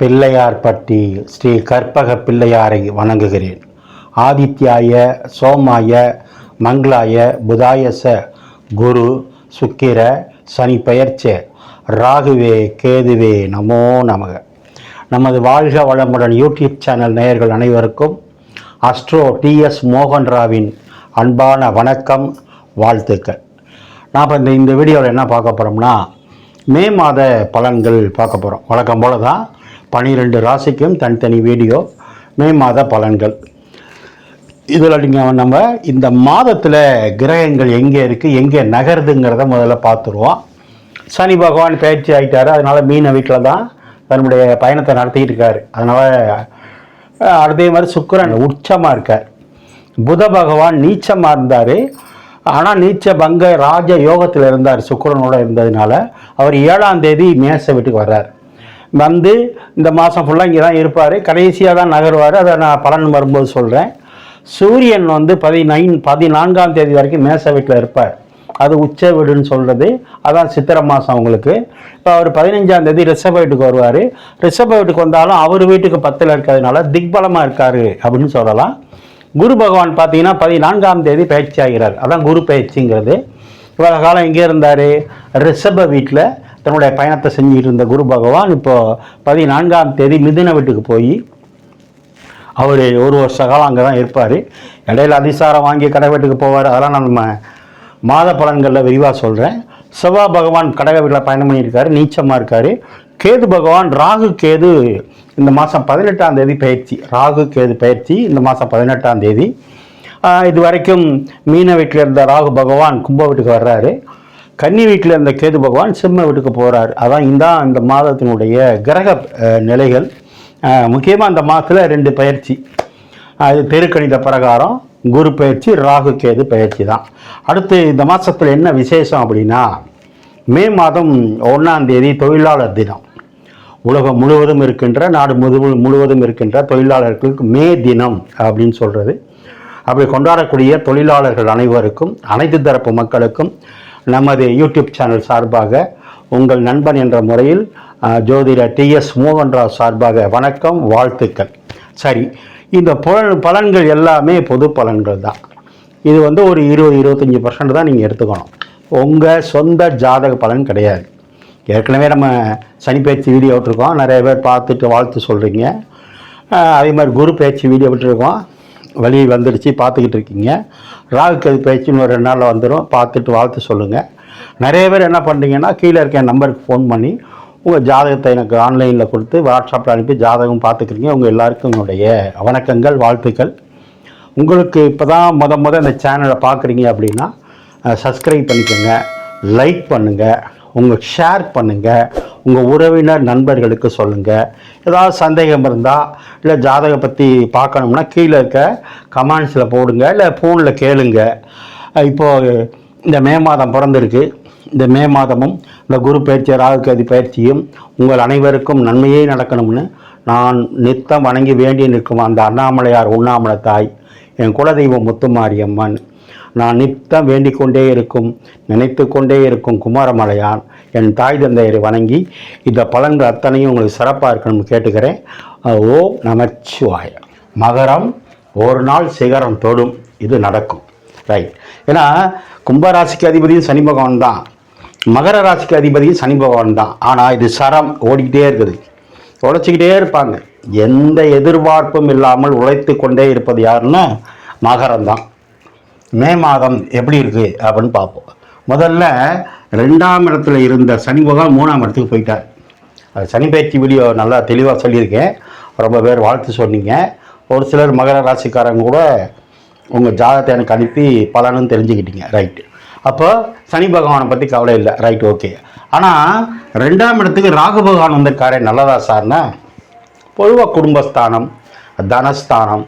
பிள்ளையார்பட்டி ஸ்ரீ கற்பக பிள்ளையாரை வணங்குகிறேன். ஆதித்யாய சோமாய மங்களாய புதாயச குரு சுக்கிர சனி பெயர்ச்ச ராகுவே கேதுவே நமோ நமக. நமது வாழ்க வளமுடன் யூடியூப் சேனல் நேயர்கள் அனைவருக்கும் அஸ்ட்ரோ டிஎஸ் மோகன்ராவின் அன்பான வணக்கம் வாழ்த்துக்கள். நான் இப்போ இந்த இந்த வீடியோவில் என்ன பார்க்க போகிறோம்னா மே மாத பலன்கள் பார்க்க போகிறோம் வழக்கம் போல தான் பனிரெண்டு ராசிக்கும் தனித்தனி வீடியோ மே மாத பலன்கள். இதில் நீங்கள் நம்ம இந்த மாதத்தில் கிரகங்கள் எங்கே இருக்குது எங்கே நகருதுங்கிறத முதல்ல பார்த்துருவோம். சனி பகவான் பயிற்சி ஆகிட்டாரு அதனால் மீன வீட்டில் தான் தன்னுடைய பயணத்தை நடத்திக்கிட்டு இருக்காரு. அதனால் அதே மாதிரி சுக்கரன் உச்சமாக இருக்கார். புத பகவான் நீச்சமாக இருந்தார். ஆனால் நீச்ச பங்க ராஜ யோகத்தில் இருந்தார் சுக்கரனோடு இருந்ததுனால அவர் ஏழாம் தேதி மேச வீட்டுக்கு வர்றார். வந்து இந்த மாதம் ஃபுல்லாக இங்கே தான் இருப்பார். கடைசியாக தான் நகருவார். அதை நான் பலன் வரும்போது சொல்கிறேன் சூரியன் வந்து பதினைன் பதினான்காம் தேதி வரைக்கும் மேச வீட்டில் இருப்பார். அது உச்ச வீடுன்னு சொல்கிறது அதான் சித்திரை மாதம் அவங்களுக்கு. இப்போ அவர் பதினஞ்சாம் தேதி ரிஷப வீட்டுக்கு வருவார். ரிஷப வீட்டுக்கு வந்தாலும் அவர் வீட்டுக்கு பத்தில் இருக்கிறதுனால திக்பலமாக இருக்கார் அப்படின்னு சொல்லலாம். குரு பகவான் பார்த்தீங்கன்னா பதினான்காம் தேதி பயிற்சி ஆகிறார். அதான் குரு பயிற்சிங்கிறது. இவ்வளோ காலம் எங்கே இருந்தார். ரிஷப வீட்டில் தன்னுடைய பயணத்தை செஞ்சுட்டு இருந்த குரு பகவான் இப்போ பதினான்காம் தேதி மிதுன வீட்டுக்கு போய் அவர் ஒரு வருஷ காலம் அங்கே தான் இருப்பார். இடையில அதிசாரம் வாங்கி கடை வீட்டுக்கு போவார். அதெல்லாம் நம்ம மாத பலன்களில் விரிவாக சொல்கிறேன் செவ்வாய் பகவான் கடக வீட்டில் பயணம் பண்ணியிருக்காரு. நீச்சமாக இருக்கார். கேது பகவான் ராகு கேது இந்த மாதம் பதினெட்டாம் தேதி பயிற்சி. ராகு கேது பயிற்சி இந்த மாதம் பதினெட்டாம் தேதி. இது வரைக்கும் மீன வீட்டில் இருந்த ராகு பகவான் கும்ப வீட்டுக்கு வர்றாரு. கன்னி வீட்டில் இருந்த கேது பகவான் சிம்ம வீட்டுக்கு போகிறார் அதான் இந்த அந்த மாதத்தினுடைய கிரக நிலைகள். முக்கியமாக அந்த மாதத்தில் ரெண்டு பயிற்சி. அது தெருக்கணித பிரகாரம் குரு பயிற்சி ராகு கேது பயிற்சி தான். அடுத்து இந்த மாதத்தில் என்ன விசேஷம் அப்படின்னா மே மாதம் ஒன்றாம் தேதி தொழிலாளர் தினம். உலகம் முழுவதும் இருக்கின்ற நாடு முழு முழுவதும் இருக்கின்ற தொழிலாளர்களுக்கு மே தினம் அப்படின்னு சொல்கிறது அப்படி கொண்டாடக்கூடிய தொழிலாளர்கள் அனைவருக்கும் அனைத்து தரப்பு மக்களுக்கும் நமது யூடியூப் சேனல் சார்பாக உங்கள் நண்பன் என்ற முறையில் அஹ், ஜோதிடர் டிஎஸ் மோகன்ராவ் சார்பாக வணக்கம் வாழ்த்துக்கள். சரி இந்த புலன் பலன்கள் எல்லாமே பொது பலன்கள் தான். இது வந்து ஒரு இருபது இருபத்தஞ்சி பர்சன்ட் தான் நீங்கள் எடுத்துக்கணும். உங்கள் சொந்த ஜாதக பலன் கிடையாது. ஏற்கனவே நம்ம சனி பேச்சு வீடியோ விட்டுருக்கோம். நிறைய பேர் பார்த்துட்டு வாழ்த்து சொல்கிறீங்க அதே மாதிரி குரு பேச்சு வீடியோ விட்டுருக்கோம். வழி வந்துடுச்சு பார்த்துக்கிட்டு இருக்கீங்க. ராகு கதி பயிற்சி ஒரு ரெண்டு நாளில் வந்துடும் பார்த்துட்டு வாழ்த்து சொல்லுங்கள் நிறைய பேர் என்ன பண்ணுறீங்கன்னா கீழே இருக்க என் நம்பருக்கு ஃபோன் பண்ணி உங்கள் ஜாதகத்தை எனக்கு ஆன்லைனில் கொடுத்து வாட்ஸ்அப்பில் அனுப்பி ஜாதகம் பார்த்துக்கிறீங்க. உங்கள் எல்லாருக்கும் உங்களுடைய வணக்கங்கள் வாழ்த்துக்கள். உங்களுக்கு இப்போ தான் முத முத இந்த சேனலை பார்க்குறீங்க அப்படின்னா சப்ஸ்கிரைப் பண்ணிக்கோங்க லைக் பண்ணுங்கள் உங்களுக்கு ஷேர் பண்ணுங்கள் உங்கள் உறவினர் நண்பர்களுக்கு சொல்லுங்கள் ஏதாவது சந்தேகம் இருந்தால் இல்லை ஜாதகம் பற்றி பார்க்கணும்னா கீழே இருக்க கமெண்ட்ஸில் போடுங்க இல்லை ஃபோனில் கேளுங்க. இப்போது இந்த மே மாதம் பிறந்திருக்கு. இந்த மே மாதமும் இந்த குரு பயிற்சி ராகுகதி பயிற்சியும் உங்கள் அனைவருக்கும் நன்மையே நடக்கணும்னு நான் நித்தம் வணங்கி வேண்டி நிற்கும் அந்த அண்ணாமலையார் உண்ணாமலை தாய் என் குலதெய்வம் முத்துமாரியம்மன். நான் நித்தம் வேண்டிக் கொண்டே இருக்கும் நினைத்து கொண்டே இருக்கும் குமாரமலையான். என் தாய் தந்தையரை வணங்கி இந்த பலன்கள் அத்தனையும் உங்களுக்கு சிறப்பாக இருக்கணும்னு கேட்டுக்கிறேன். ஓ ஓம் நமச்சிவாய. மகரம் ஒரு நாள் சிகரம் தொடும். இது நடக்கும். ரைட் ஏன்னா கும்பராசிக்கு அதிபதியும் சனி பகவான் தான். மகர ராசிக்கு அதிபதியும் சனி பகவான் தான். ஆனால் இது சரம் ஓடிக்கிட்டே இருக்குது. உழைச்சிக்கிட்டே இருப்பாங்க. எந்த எதிர்பார்ப்பும் இல்லாமல் உழைத்து கொண்டே இருப்பது யாருன்னா மகரம் தான். மே மாதம் எப்படி இருக்குது அப்படின்னு பார்ப்போம். முதல்ல ரெண்டாம் இடத்துல இருந்த சனி பகவான் மூணாம் இடத்துக்கு போயிட்டார். அது சனி பயிற்சி வீடியோ நல்லா தெளிவாக சொல்லியிருக்கேன். ரொம்ப பேர் வாழ்த்து சொன்னீங்க. ஒரு சிலர் மகர ராசிக்காரங்க கூட உங்கள் ஜாதகத்தை எனக்கு அனுப்பி பலனும் தெரிஞ்சுக்கிட்டீங்க. ரைட்டு அப்போ சனி பகவானை பற்றி கவலை இல்லை. ரைட் ஓகே ஆனால் ரெண்டாம் இடத்துக்கு ராகு பகவான் வந்திருக்காரே. நல்லதா சார்னா பொதுவாக குடும்பஸ்தானம் தனஸ்தானம்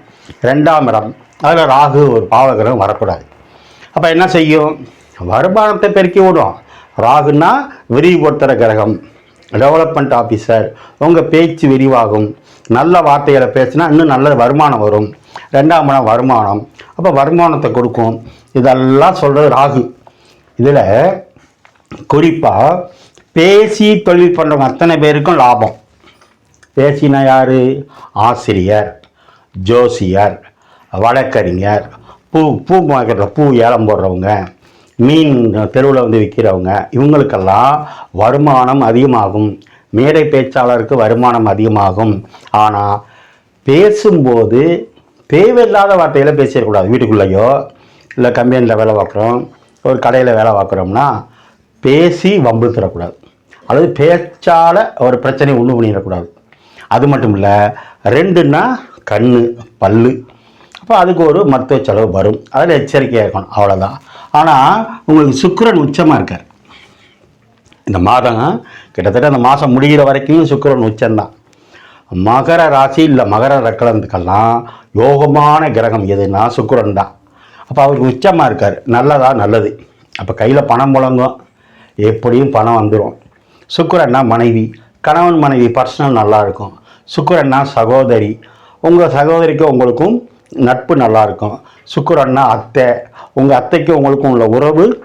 ரெண்டாம் இடம். அதில் ராகு ஒரு பாவகிரகம் வரக்கூடாது. அப்போ என்ன செய்யும்? வருமானத்தை பெருக்கி விடும். ராகுன்னா விரிவுபடுத்துகிற கிரகம் டெவலப்மெண்ட் ஆஃபீஸர் உங்கள் பேச்சு விரிவாகும். நல்ல வார்த்தைகளை பேசினா இன்னும் நல்ல வருமானம் வரும். ரெண்டாம் இடம் வருமானம். அப்போ வருமானத்தை கொடுக்கும். இதெல்லாம் சொல்கிறது ராகு. இதில் குறிப்பாக பேசி தொழில் பண்ணுறவங்க அத்தனை பேருக்கும் லாபம். பேசினா யார்? ஆசிரியர் ஜோசியர் வழக்கறிஞர் பூ பூ மார்க்கெட்டில் பூ ஏலம் போடுறவங்க. மீன் தெருவில் வந்து விற்கிறவங்க இவங்களுக்கெல்லாம் வருமானம் அதிகமாகும். மேடை பேச்சாளருக்கு வருமானம் அதிகமாகும். ஆனால் பேசும்போது தேவையில்லாத வார்த்தையில் பேசிடக்கூடாது. வீட்டுக்குள்ளேயோ இல்லை கம்பெனியில் வேலை பார்க்குறோம் ஒரு கடையில் வேலை பார்க்குறோம்னா பேசி வம்பு தரக்கூடாது அல்லது பேச்சால் ஒரு பிரச்சனையை உண்டு பண்ணிடக்கூடாது. அது மட்டும் இல்லை ரெண்டுன்னா கண் பல்லு. அப்போ அதுக்கு ஒரு மருத்துவ செலவு வரும். அதில் எச்சரிக்கையாக இருக்கணும். அவ்வளோதான் ஆனால் உங்களுக்கு சுக்கிரன் உச்சமாக இருக்கார். இந்த மாதம் கிட்டத்தட்ட அந்த மாதம் முடிகிற வரைக்கும் சுக்கரன் உச்சம்தான். மகர ராசி இல்லை மகர ரக்கலந்துக்கெல்லாம் யோகமான கிரகம் எதுனா சுக்கரன் தான். அப்போ அவருக்கு உச்சமாக இருக்கார். நல்லதா நல்லது. அப்போ கையில் பணம் முழங்கும். எப்படியும் பணம் வந்துடும் சுக்கரன்னா மனைவி. கணவன் மனைவி பர்சனல் நல்லாயிருக்கும் சுக்கரன்னா சகோதரி. உங்கள் சகோதரிக்கும் உங்களுக்கும் நட்பு நல்லா இருக்கும். அத்தை. உங்கள் அத்தைக்கும் உங்களுக்கும் உள்ள உறவு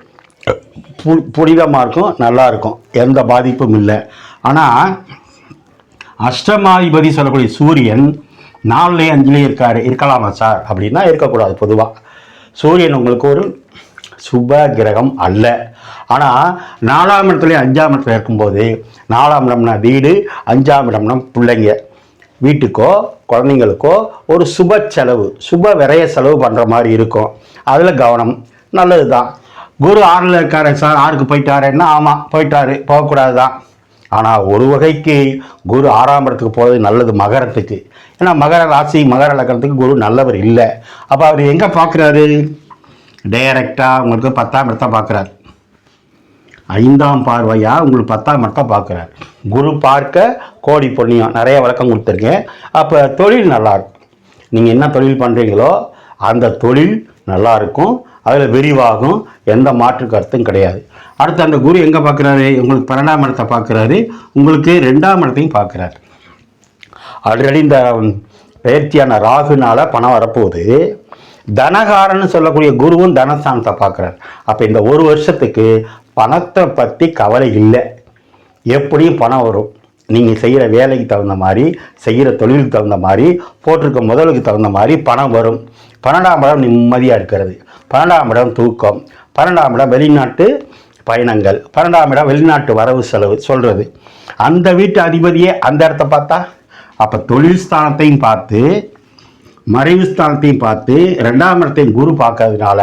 பு- புனிதமாக இருக்கும் நல்லா இருக்கும். எந்த பாதிப்பும் இல்லை. ஆனால் அஷ்டமாதிபதி சொல்லக்கூடிய சூரியன் நாலுலே அஞ்சுலேயே இருக்கார். இருக்கலாமா சார்? அப்படின்னா இருக்கக்கூடாது பொதுவாக சூரியன் உங்களுக்கு ஒரு சுப கிரகம் அல்ல. ஆனால் நாலாம் இடத்துலையும் அஞ்சாம் இடத்துல இருக்கும்போது நாலாம் இடம்னா வீடு அஞ்சாம் இடம்னா பிள்ளைங்க. வீட்டுக்கோ குழந்தைங்களுக்கோ ஒரு சுப செலவு சுப விரைய செலவு பண்ணுற மாதிரி இருக்கும். அதில் கவனம். நல்லது தான் குரு ஆறில் இருக்காரு சார். ஆறுக்கு போயிட்டாருன்னா ஆமாம் போயிட்டாரு. போகக்கூடாது தான் ஆனால் ஒரு வகைக்கு குரு ஆறாம் இடத்துக்கு போகிறது நல்லது மகரத்துக்கு. ஏன்னா மகர ராசி மகர லக்கணத்துக்கு குரு நல்லவர் இல்லை. அப்போ அவர் எங்கே பார்க்குறாரு டைரக்டாக உங்களுக்கு பத்தாம் இடத்த பார்க்குறாரு ஐந்தாம் பார்வையாக உங்களுக்கு பத்தாம் இடத்தை பார்க்குறாரு குரு பார்க்க கோடி புண்ணியம். நிறைய விளக்கம் கொடுத்துருக்கேன். அப்போ தொழில் நல்லாயிருக்கும் நீங்கள் என்ன தொழில் பண்ணுறீங்களோ அந்த தொழில் நல்லா இருக்கும் அதில் விரிவாகும். எந்த மாற்று கருத்தும் கிடையாது. அடுத்து அந்த குரு எங்கே பார்க்குறாரு? உங்களுக்கு பன்னெண்டாம் இடத்தை பார்க்குறாரு. உங்களுக்கு ரெண்டாம் இடத்தையும் பார்க்குறாரு. ஆல்ரெடி இந்த பயிற்சியான ராகுனால் பணம் வரப்போகுது. தனகாரன்னு சொல்லக்கூடிய குருவும் தனஸ்தானத்தை பார்க்குறாரு. அப்போ இந்த ஒரு வருஷத்துக்கு பணத்தை பற்றி கவலை இல்லை. எப்படியும் பணம் வரும். நீங்கள் செய்கிற வேலைக்கு தகுந்த மாதிரி செய்கிற தொழிலுக்கு தகுந்த மாதிரி போட்டிருக்க முதலுக்கு தகுந்த மாதிரி பணம் வரும். பன்னெண்டாம் இடம் நிம்மதியாக இருக்கிறது. பன்னெண்டாம் இடம் தூக்கம். பன்னெண்டாம் இடம் வெளிநாட்டு பயணங்கள். பன்னெண்டாம் இடம் வெளிநாட்டு வரவு செலவு சொல்கிறது அந்த வீட்டு அதிபதியே அந்த இடத்த பார்த்தா? அப்போ தொழில் ஸ்தானத்தையும் பார்த்து மறைவு ஸ்தானத்தையும் பார்த்து ரெண்டாம் இடத்தையும் குரு பார்க்கறதுனால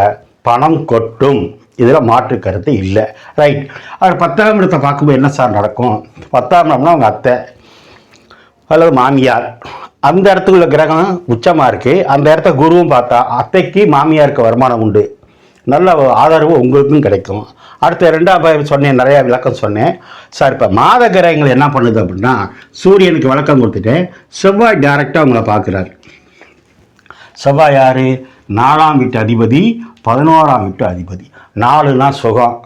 பணம் கொட்டும். இதில் மாற்று கருத்து இல்லை. ரைட் அவர் பத்தாம் இடத்தை பார்க்கும்போது என்ன சார் நடக்கும்? பத்தாம் இடம்னா அவங்க அத்தை அல்லது மாமியார். அந்த இடத்துக்குள்ள கிரகம் உச்சமாக இருக்குது அந்த இடத்த குருவும் பார்த்தா அத்தைக்கு மாமியாருக்கு வருமானம் உண்டு. நல்ல ஆதரவு உங்களுக்கும் கிடைக்கும். அடுத்து ரெண்டாம் சொன்னேன் நிறையா விளக்கம் சொன்னேன். சார் இப்போ மாத கிரகங்கள் என்ன பண்ணுது அப்படின்னா சூரியனுக்கு விளக்கம் கொடுத்துட்டேன் செவ்வாய் டைரெக்டாக உங்களை பார்க்குறாரு. செவ்வாய் யார்? நாலாம் வீட்டு அதிபதி பதினோராம் வீட்டு அதிபதி நாலுனா சுகம்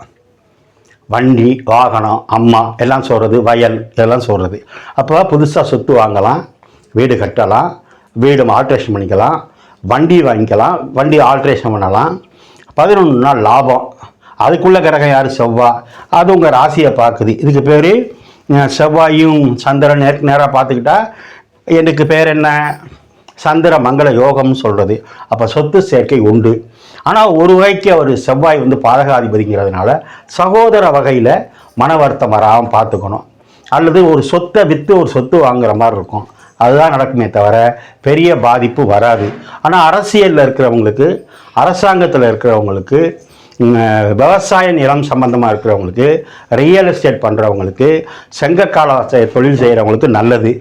வண்டி வாகனம் அம்மா எல்லாம் சொல்கிறது வயல் இதெல்லாம் சொல்கிறது அப்போ புதுசாக சொத்து வாங்கலாம் வீடு கட்டலாம் வீடு ஆல்ட்ரேஷன் பண்ணிக்கலாம் வண்டி வாங்கிக்கலாம் வண்டி ஆல்ட்ரேஷன் பண்ணலாம். பதினொன்று நாள் லாபம். அதுக்குள்ளே கிரகம் யார்? செவ்வாய் அது உங்கள் ராசியை பார்க்குது. இதுக்கு பேர் செவ்வாயும் சந்திரன் நேருக்கு நேராக பார்த்துக்கிட்டா எனக்கு பேர் என்ன? சந்திர மங்கள யோகம்னு சொல்கிறது அப்போ சொத்து சேர்க்கை உண்டு. ஆனால் ஒரு வகைக்கு அவர் செவ்வாய் வந்து பாதகாதிபதிங்கிறதுனால சகோதர வகையில் மன வருத்தம் வராமல் பார்த்துக்கணும். அல்லது ஒரு சொத்தை விற்று ஒரு சொத்து வாங்குற மாதிரி இருக்கும். அதுதான் நடக்குமே தவிர பெரிய பாதிப்பு வராது. ஆனால் அரசியலில் இருக்கிறவங்களுக்கு அரசாங்கத்தில் இருக்கிறவங்களுக்கு விவசாய நிலம் சம்பந்தமாக இருக்கிறவங்களுக்கு ரியல் எஸ்டேட் பண்ணுறவங்களுக்கு செங்கக்கால செ- தொழில் செய்கிறவங்களுக்கு நல்லது.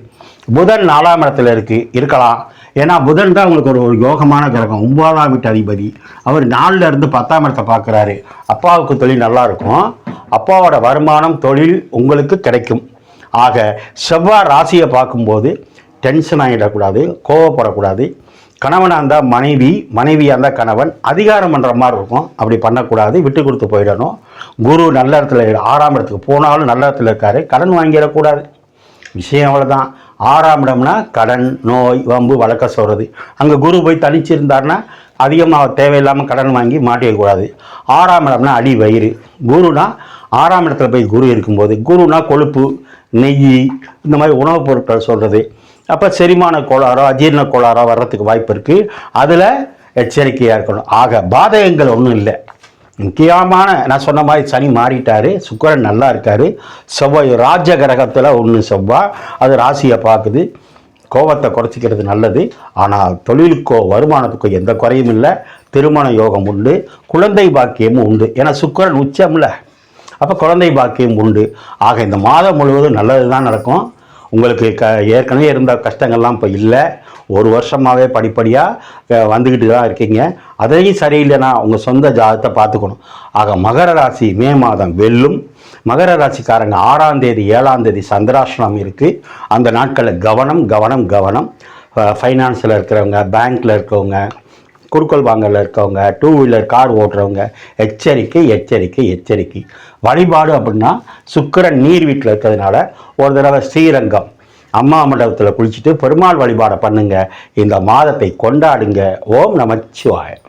புதன் நாலாம் இடத்துல இருக்குது இருக்கலாம். ஏன்னா புதன் தான் உங்களுக்கு ஒரு ஒரு யோகமான கிரகம் ஒன்பதாம் வீட்டு அதிபதி. அவர் நாலுல இருந்து பத்தாம் இடத்தை பார்க்குறாரு. அப்பாவுக்கு தொழில் நல்லா இருக்கும். அப்பாவோட வருமானம் தொழில் உங்களுக்கு கிடைக்கும். ஆக செவ்வாய் ராசியை பார்க்கும்போது டென்ஷன் ஆகிடக்கூடாது கோவப்படக்கூடாது. கணவனாக இருந்தால் மனைவி மனைவியாக இருந்தால் கணவன் அதிகாரம் பண்ணுற மாதிரி இருக்கும். அப்படி பண்ணக்கூடாது விட்டு கொடுத்து போயிடணும். குரு நல்ல இடத்துல ஆறாம் இடத்துக்கு போனாலும் நல்ல இடத்துல இருக்காரு. கடன் வாங்கிடக்கூடாது. விஷயம் அவ்வளோதான் ஆறாம் இடம்னா கடன் நோய் வம்பு வழக்க சொல்கிறது அங்கே குரு போய் தனிச்சிருந்தாருன்னா அதிகமாக தேவையில்லாமல் கடன் வாங்கி மாட்டிக்கக்கூடாது ஆறாம் இடம்னா அடி வயிறு. குருனா ஆறாம் இடத்துல போய் குரு இருக்கும்போது குருனா கொழுப்பு நெய் இந்த மாதிரி உணவுப் பொருட்கள் சொல்கிறது அப்போ செரிமான கோளாறோ அஜீரண கோளாறோ வர்றதுக்கு வாய்ப்பு இருக்குது அதில் எச்சரிக்கையாக இருக்கணும். ஆக பாதகங்கள் ஒன்றும் இல்லை. முக்கியமான நான் சொன்ன மாதிரி சனி மாறிட்டார் சுக்கரன் நல்லா இருக்கார். செவ்வாய் ராஜ கிரகத்தில் ஒன்று செவ்வாய் அது ராசியை பார்க்குது. கோபத்தை குறைச்சிக்கிறது நல்லது. ஆனால் தொழிலுக்கோ வருமானத்துக்கோ எந்த குறையும் இல்லை. திருமண யோகம் உண்டு. குழந்தை பாக்கியமும் உண்டு. ஏன்னா சுக்கிரன் உச்சம்ல. அப்போ குழந்தை பாக்கியம் உண்டு. ஆக இந்த மாதம் முழுவதும் நல்லது தான் நடக்கும். உங்களுக்கு க ஏற்கனவே இருந்த கஷ்டங்கள்லாம் இப்போ இல்லை. ஒரு வருஷமாகவே படிப்படியாக வந்துக்கிட்டு தான் இருக்கீங்க. அதையும் சரியில்லைனா உங்கள் சொந்த ஜாதகத்தை பார்த்துக்கணும். ஆக மகர ராசி மே மாதம் வெல்லும். மகர ராசிக்காரங்க ஆறாம் தேதி ஏழாம் தேதி சந்திராஷ்டிரம் இருக்குது அந்த நாட்களில் கவனம் கவனம் கவனம். ஃபைனான்ஸில் இருக்கிறவங்க பேங்க்கில் இருக்கிறவங்க குறுக்கோள் வாங்கல இருக்கவங்க டூ வீலர் கார் ஓட்டுறவங்க எச்சரிக்கை எச்சரிக்கை எச்சரிக்கை. வழிபாடு அப்படின்னா சுக்கரன் நீர் வீட்டில் இருக்கிறதுனால ஒரு தடவை ஸ்ரீரங்கம் அம்மா மண்டபத்தில் குளிச்சுட்டு பெருமாள் வழிபாடை பண்ணுங்க. இந்த மாதத்தை கொண்டாடுங்க. ஓம் நமச்சிவாயம்.